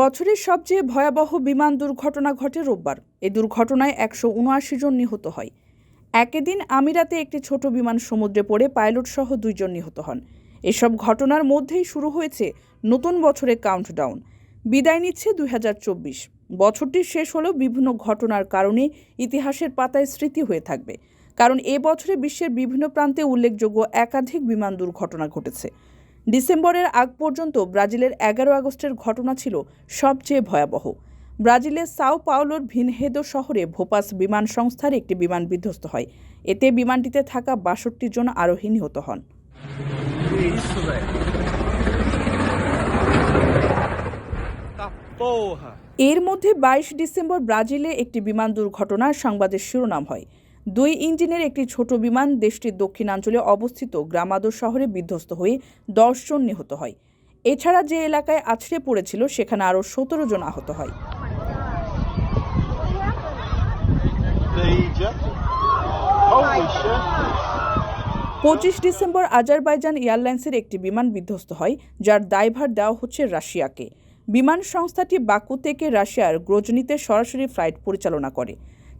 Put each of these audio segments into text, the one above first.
বছরের সবচেয়ে ভয়াবহ বিমান দুর্ঘটনা ঘটে রোববার। এই দুর্ঘটনায় একশো উনআশি জন নিহত হয়। একই দিন আমিরাতে একটি ছোট বিমান সমুদ্রে পড়ে পাইলট সহ দুইজন নিহত হন। এসব ঘটনার মধ্যেই শুরু হয়েছে নতুন বছরের কাউন্টডাউন বিদায় নিচ্ছে দুই হাজার চব্বিশ। বছরটি শেষ হলেও বিভিন্ন ঘটনার কারণে ইতিহাসের পাতায় স্মৃতি হয়ে থাকবে। কারণ এ বছরে বিশ্বের বিভিন্ন প্রান্তে উল্লেখযোগ্য একাধিক বিমান দুর্ঘটনা ঘটেছে। ডিসেম্বরের আগ পর্যন্ত ব্রাজিলের এগারো আগস্টের ঘটনা ছিল সবচেয়ে ভয়াবহ। ব্রাজিলের সাও পাওলোর ভিনহেদো শহরে ভোপাস বিমান সংস্থার একটি বিমান বিধ্বস্ত হয়। এতে বিমানটিতে থাকা বাষট্টি জন আরোহী নিহত হন. এর মধ্যে বাইশ ডিসেম্বর ব্রাজিলে একটি বিমান দুর্ঘটনার সংবাদের শিরোনাম হয়। দুই ইঞ্জিনের একটি ছোট বিমান দেশটির দক্ষিণাঞ্চলে অবস্থিত গ্রামাদো শহরে বিধ্বস্ত হয়ে দশ জন নিহত হয়। এছাড়া যে এলাকায় আছড়ে পড়েছিল, সেখানে আরও সতেরো জন আহত হয়. পঁচিশ ডিসেম্বর আজারবাইজান এয়ারলাইন্সের একটি বিমান বিধ্বস্ত হয়, যার দায়ভার দেওয়া হচ্ছে রাশিয়াকে। বিমান সংস্থাটি বাকু থেকে রাশিয়ার গ্রোজনিতে সরাসরি ফ্লাইট পরিচালনা করে।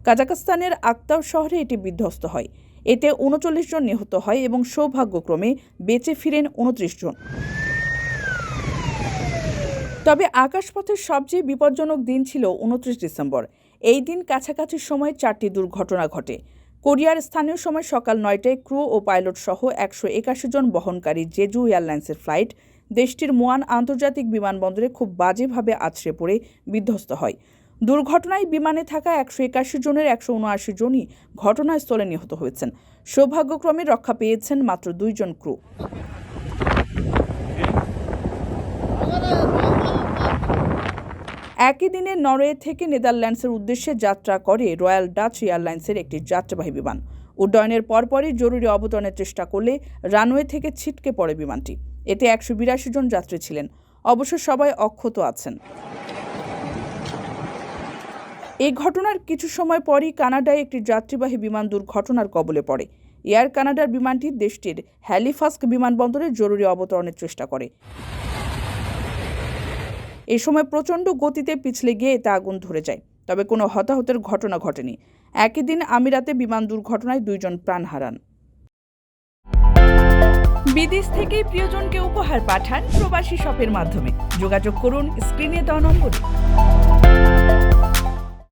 কাজাকস্তানের আক্তার শহরে এটি বিধ্বস্ত হয়। এতে উনচল্লিশ জন নিহত হয় এবং সৌভাগ্যক্রমে বেঁচে ফিরেন উনত্রিশ জন। তবে আকাশপথের সবচেয়ে বিপজ্জনক দিন ছিল উনত্রিশ ডিসেম্বর। এই দিন কাছাকাছি সময়ে চারটি দুর্ঘটনা ঘটে। কোরিয়ার স্থানীয় সময় সকাল নয়টায় ক্রু ও পাইলট সহ একশো একাশি জন বহনকারী জেজু এয়ারলাইন্সের ফ্লাইট দেশটির মোয়ান আন্তর্জাতিক বিমানবন্দরে খুব বাজেভাবে আছড়ে পড়ে বিধ্বস্ত হয়। দুর্ঘটনায় বিমানে থাকা একশো একাশি জনের একশো উনআশি জনই ঘটনাস্থলে নিহত হয়েছেন। সৌভাগ্যক্রমে রক্ষা পেয়েছেন মাত্র দুইজন ক্রু। একই দিনে নরওয়ে থেকে নেদারল্যান্ডসের উদ্দেশ্যে যাত্রা করে রয়্যাল ডাচ এয়ারলাইন্সের একটি যাত্রাবাহী বিমান। উড্ডয়নের পরপরই জরুরি অবতরণের চেষ্টা করলে রানওয়ে থেকে ছিটকে পড়ে বিমানটি। এতে একশো বিরাশি জন যাত্রী ছিলেন। অবশ্য সবাই অক্ষত আছেন। এই ঘটনার কিছু সময় পরই কানাডায় একটি যাত্রীবাহী বিমান দুর্ঘটনার কবলে পড়ে। এয়ার কানাডার বিমানটি দেশটির হ্যালিফাস্ক বিমানবন্দরে জরুরি অবতরণের চেষ্টা করে। এ সময় প্রচণ্ড গতিতে পিছলে গিয়ে এতে আগুন ধরে যায়, তবে কোনো হতাহতের ঘটনা ঘটেনি। একই দিন আমিরাতে বিমান দুর্ঘটনায় দুইজন প্রাণ হারান। বিদেশ থেকেই প্রিয়জনকে উপহার পাঠান প্রবাসী শপের মাধ্যমে। যোগাযোগ করুন স্ক্রিনে দেওয়া নম্বরে।